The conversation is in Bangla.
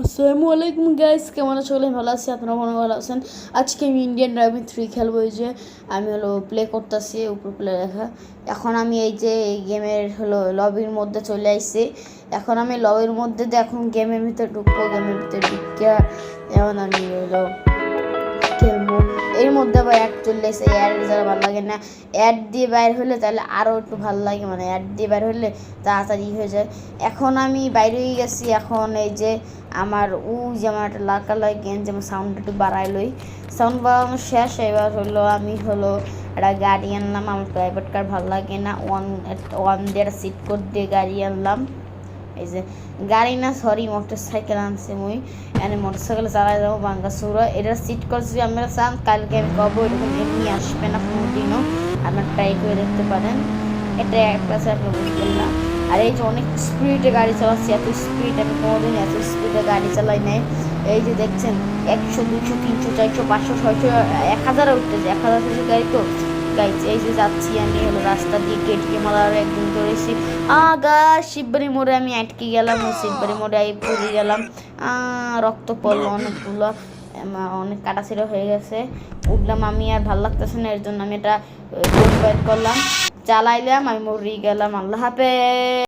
আসসালামু আলাইকুম গাইস কেমন আছো? সকলে ভালো আছি, আপনারা মনে ভালো আছেন। আজকে আমি ইন্ডিয়ান ড্রাইভিং থ্রি খেলব, এই যে আমি হলো প্লে করতেছি, উপর প্লে লেখা। এখন আমি এই যে এই গেমের হলো লবির মধ্যে চলে আসছি এখন আমি লবির মধ্যে দেখুন এখন গেমের ভিতরে ঢুকবো গেমের ভিতরে ঢুকিয়া এখন আমি হলো এর মধ্যে আবার অ্যাড চলে এসে অ্যাড যারা ভালো লাগে না। অ্যাড দিয়ে বাইর হলে তাহলে আরও একটু ভালো লাগে মানে অ্যাড দিয়ে বাইর হলে তাড়াতাড়ি হয়ে যায়। এখন আমি বাইরে হয়ে গেছি, এখন এই যে আমার উ যে আমার একটা লাকা লাগে গেঞ্জ আমার সাউন্ড একটু বাড়াই লই সাউন্ড বাড়ানো শেষ, এবার হলো আমি হলো একটা গাড়ি আনলাম, আমার প্রাইভেট কার ভালো লাগে না। ওয়ান ওয়ান দিয়ে একটা সিট কোড দিয়ে গাড়ি আনলাম। এই যে গাড়ি না সরি মোটর সাইকেল আনছি মুই। এনে মোটর সাইকেল চালাই যাব বাঙ্গাসুরা এটা সিট করছি আমরা চান কালকে আমি কবো এরকম এমনি আসবে না কোনো দিনও আপনার ট্রাই করে দেখতে পারেন। এটা একটা আছে আপনি বুঝবেন না আর এই যে অনেক স্পিডে গাড়ি চালাচ্ছি, এত স্পিড আমি কোনোদিন এত স্পিডে গাড়ি চালাই নাই। এই যে দেখছেন, একশো দুশো তিনশো, চারশো, পাঁচশো, ছয়শো, এক হাজারও উঠতেছে। এক হাজার গাড়ি তো। গাইছে, এই যে যাচ্ছি আমি হলো রাস্তা দিয়ে কেটকে মারার একদিন ধরেছি। আগা শিববাড়ি মোড়ে আমি আটকে গেলাম শিববাড়ি মোড়ে আই পড়ে গেলাম। রক্ত পড়ল অনেকগুলো অনেক কাটাছিড়া হয়ে গেছে। উঠলাম আমি আর ভালো লাগতেছে না, এর জন্য আমি এটা করলাম চালাইলাম আমি মরি গেলাম, আল্লাহ হাফেজ।